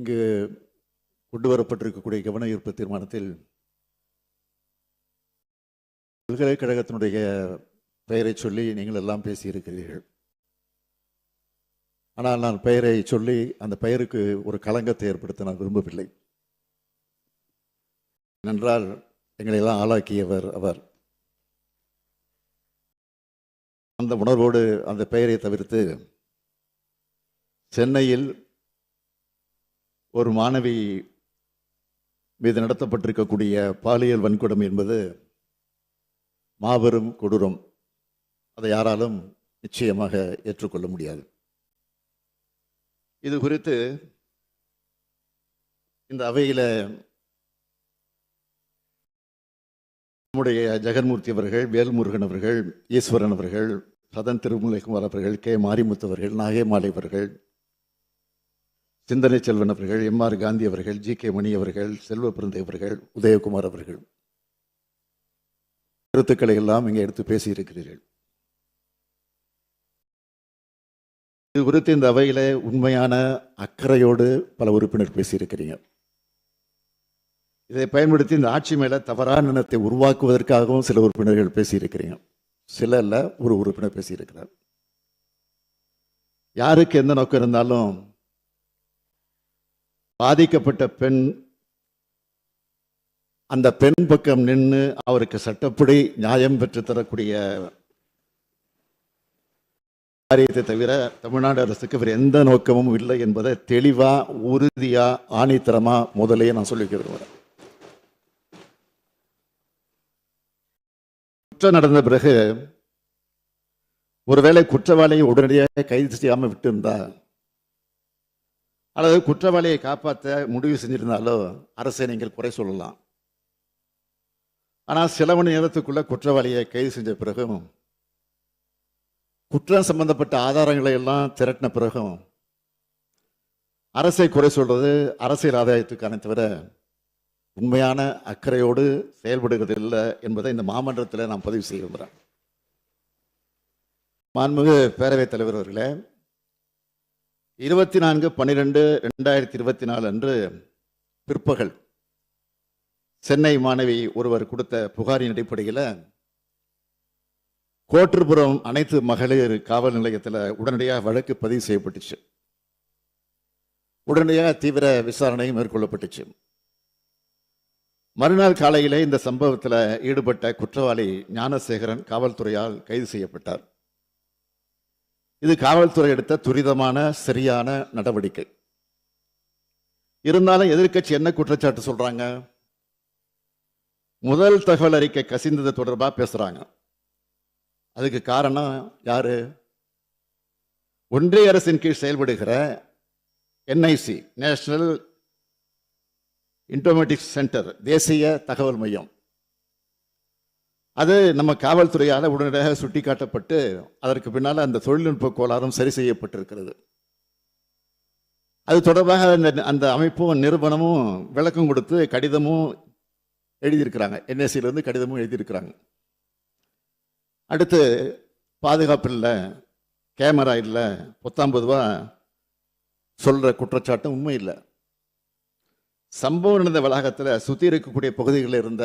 இங்கு கொண்டு வரப்பட்டிருக்கக்கூடிய கவன ஈர்ப்பு தீர்மானத்தில் பல்கலைக்கழகத்தினுடைய பெயரை சொல்லி நீங்கள் எல்லாம் பேசியிருக்கிறீர்கள். ஆனால் நான் பெயரை சொல்லி அந்த பெயருக்கு ஒரு களங்கத்தை ஏற்படுத்த நான் விரும்பவில்லை. ஏனென்றால் எங்களை எல்லாம் ஆளாக்கியவர் அவர். அந்த உணர்வோடு அந்த பெயரை தவிர்த்து சென்னையில் ஒரு மாணவி மீது நடத்தப்பட்டிருக்கக்கூடிய பாலியல் வன்கொடுமை என்பது மாபெரும் கொடூரம். அதை யாராலும் நிச்சயமாக ஏற்றுக்கொள்ள முடியாது. இது குறித்து இந்த அவையில் நம்முடைய ஜெகன்மூர்த்தி அவர்கள் வேல்முருகன் அவர்கள் ஈஸ்வரன் அவர்கள் சதன் திருமலைக்குமார் அவர்கள் கே மாரிமுத்து அவர்கள் நாகேமாலை அவர்கள் சிந்தனை செல்வன் அவர்கள் எம் ஆர் காந்தி அவர்கள் ஜி கே மணி அவர்கள் செல்வ பிறந்தை அவர்கள் உதயகுமார் அவர்கள். கருத்துக்களை எல்லாம் இங்கே எடுத்து பேசியிருக்கிறீர்கள். இது குறித்து இந்த அவையில் உண்மையான அக்கறையோடு பல உறுப்பினர் பேசியிருக்கிறீங்க. இதை பயன்படுத்தி இந்த ஆட்சி மேலே தவறான எண்ணத்தை உருவாக்குவதற்காகவும் சில உறுப்பினர்கள் பேசியிருக்கிறீங்க. சில இல்லை ஒரு உறுப்பினர் பேசியிருக்கிறார். யாருக்கு எந்த நோக்கம் இருந்தாலும் பாதிக்கப்பட்ட பெண் அந்த பெண் பக்கம் நின்று அவருக்கு சட்டப்படி நியாயம் பெற்று தரக்கூடிய காரியத்தை தவிர தமிழ்நாடு அரசுக்கு வேறு எந்த நோக்கமும் இல்லை என்பதை தெளிவாக உறுதியா ஆணித்தரமா முதலையே நான் சொல்லி விரும்புகிறேன் குற்றம் நடந்த பிறகு ஒருவேளை குற்றவாளியை உடனடியாக கைது செய்யாமல் விட்டிருந்தால் அல்லது குற்றவாளியை காப்பாற்ற முடிவு செஞ்சிருந்தாலோ அரசை நீங்கள் குறை சொல்லலாம். ஆனால் சில மணி நேரத்துக்குள்ள குற்றவாளியை கைது செஞ்ச பிறகும் குற்றம் சம்பந்தப்பட்ட ஆதாரங்களை எல்லாம் திரட்டின பிறகும் அரசை குறை சொல்வது அரசியல் ஆதாயத்துக்கான தவிர உண்மையான அக்கறையோடு செயல்படுகிறது இல்லை என்பதை இந்த மாமன்றத்தில் நான் பதிவு செய்ய விரும்புகிறேன் மாண்புமிகு பேரவைத் தலைவர் அவர்களே இருபத்தி நான்கு பன்னிரெண்டு ரெண்டாயிரத்தி இருபத்தி நாலு அன்று பிற்பகல் சென்னை மாணவி ஒருவர் கொடுத்த புகாரின் அடிப்படையில் கோட்டுப்புறம் அனைத்து மகளிர் காவல் நிலையத்தில் உடனடியாக வழக்கு பதிவு செய்யப்பட்டுச்சு. உடனடியாக தீவிர விசாரணையும் மேற்கொள்ளப்பட்டுச்சு. மறுநாள் காலையிலே இந்த சம்பவத்தில் ஈடுபட்ட குற்றவாளி ஞானசேகரன் காவல்துறையால் கைது செய்யப்பட்டார். இது காவல்துறை எடுத்த துரிதமான சரியான நடவடிக்கை. இருந்தாலும் எதிர்க்கட்சி என்ன குற்றச்சாட்டு சொல்றாங்க? முதல் தகவல் அறிக்கை கசிந்தது தொடர்பாக பேசுறாங்க. அதுக்கு காரணம் யாரு? ஒன்றிய அரசின் கீழ் செயல்படுகிற என்ஐசி நேஷனல் இன்டோமேட்டிக் சென்டர் தேசிய தகவல் மையம். அது நம்ம காவல்துறையால் உடனடியாக சுட்டிக்காட்டப்பட்டு அதற்கு பின்னால் அந்த தொழில்நுட்ப கோளாறும் சரி செய்யப்பட்டிருக்கிறது. அது தொடர்பாக அந்த அந்த அமைப்பும் நிறுவனமும் விளக்கம் கொடுத்து கடிதமும் எழுதியிருக்கிறாங்க. என்எஸ்சியிலேருந்து கடிதமும் எழுதியிருக்கிறாங்க. அடுத்து பாதுகாப்பு இல்லை கேமரா இல்லை பொத்தாம்பதுவா சொல்கிற குற்றச்சாட்டும் உண்மை இல்லை. சம்பவம் நடந்த வளாகத்தில் சுற்றி இருக்கக்கூடிய பகுதிகளில் இருந்த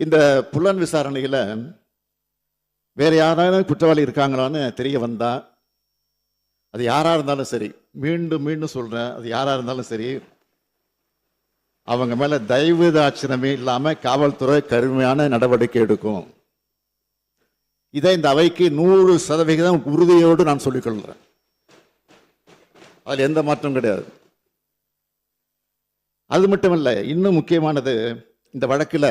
இந்த புலன் விசாரணையில் வேறு யாராவது குற்றவாளி இருக்காங்களான்னு தெரிய வந்தா அது யாராக இருந்தாலும் சரி மீண்டும் மீண்டும் சொல்கிறேன் அது யாராக இருந்தாலும் சரி அவங்க மேலே தயவுதாட்சணமே இல்லாமல் காவல்துறை கருமையான நடவடிக்கை எடுக்கும். இதை இந்த அவைக்கு நூறு சதவிகிதம் உறுதியோடு நான் சொல்லிக்கொள்கிறேன் அதில் எந்த மாற்றம் கிடையாது. அது மட்டுமல்ல இன்னும் முக்கியமானது இந்த வழக்கில்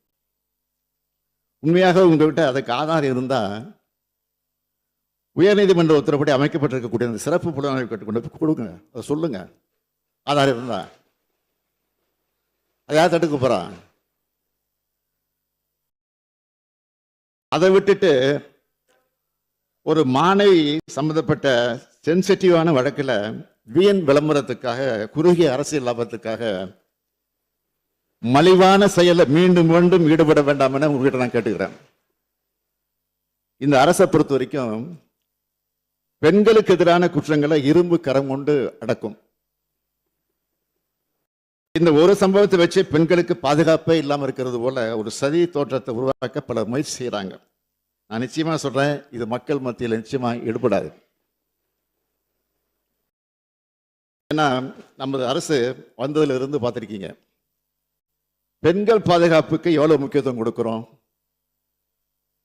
உண்மையாக உங்கள்கிட்ட அதுக்கு ஆதாரம் இருந்தால் உயர்நீதிமன்ற உத்தரப்படி அமைக்கப்பட்டிருக்கக்கூடிய அந்த சிறப்பு புலனாய்வு கட்டு கொண்டு போய் கொடுங்க. அதை சொல்லுங்க. ஆதாரம் இருந்தா. அதை யார் தடுக்க போகிறான் அதை விட்டுட்டு ஒரு மாணவி சம்பந்தப்பட்ட சென்சிட்டிவான வழக்கில் வீண் விளம்பரத்துக்காக குறுகிய அரசியல் லாபத்துக்காக மலிவான செயலை மீண்டும் மீண்டும் ஈடுபட வேண்டாம் என உங்ககிட்ட நான் கேட்டுக்கிறேன். இந்த அரசை பொறுத்த வரைக்கும் பெண்களுக்கு எதிரான குற்றங்களை இரும்பு கரம் கொண்டு அடக்கும். இந்த ஒரு சம்பவத்தை வச்சு பெண்களுக்கு பாதுகாப்பே இல்லாமல் இருக்கிறது போல ஒரு சதி தோற்றத்தை உருவாக்க பல முயற்சி செய்கிறாங்க நான் நிச்சயமா சொல்றேன் இது மக்கள் மத்தியில் நிச்சயமா ஈடுபடாது. ஏன்னா நமது அரசு வந்ததிலிருந்து பார்த்துருக்கீங்க. பெண்கள் பாதுகாப்புக்கு எவ்வளவு முக்கியத்துவம் கொடுக்கிறோம்?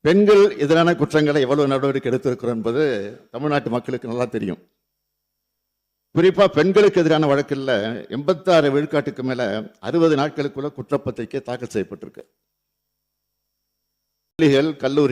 பெண்கள் எதிரான குற்றங்களை எவ்வளவு நடவடிக்கை எடுத்திருக்கிறோம் என்பது தமிழ்நாட்டு மக்களுக்கு நல்லா தெரியும். குறிப்பா பெண்களுக்கு எதிரான வழக்கில் எண்பத்தாறு விழுக்காட்டுக்கு மேல அறுபது நாட்களுக்குள்ள குற்றப்பத்திரிக்கை தாக்கல் செய்யப்பட்டிருக்கு. பள்ளிகள் கல்லூரி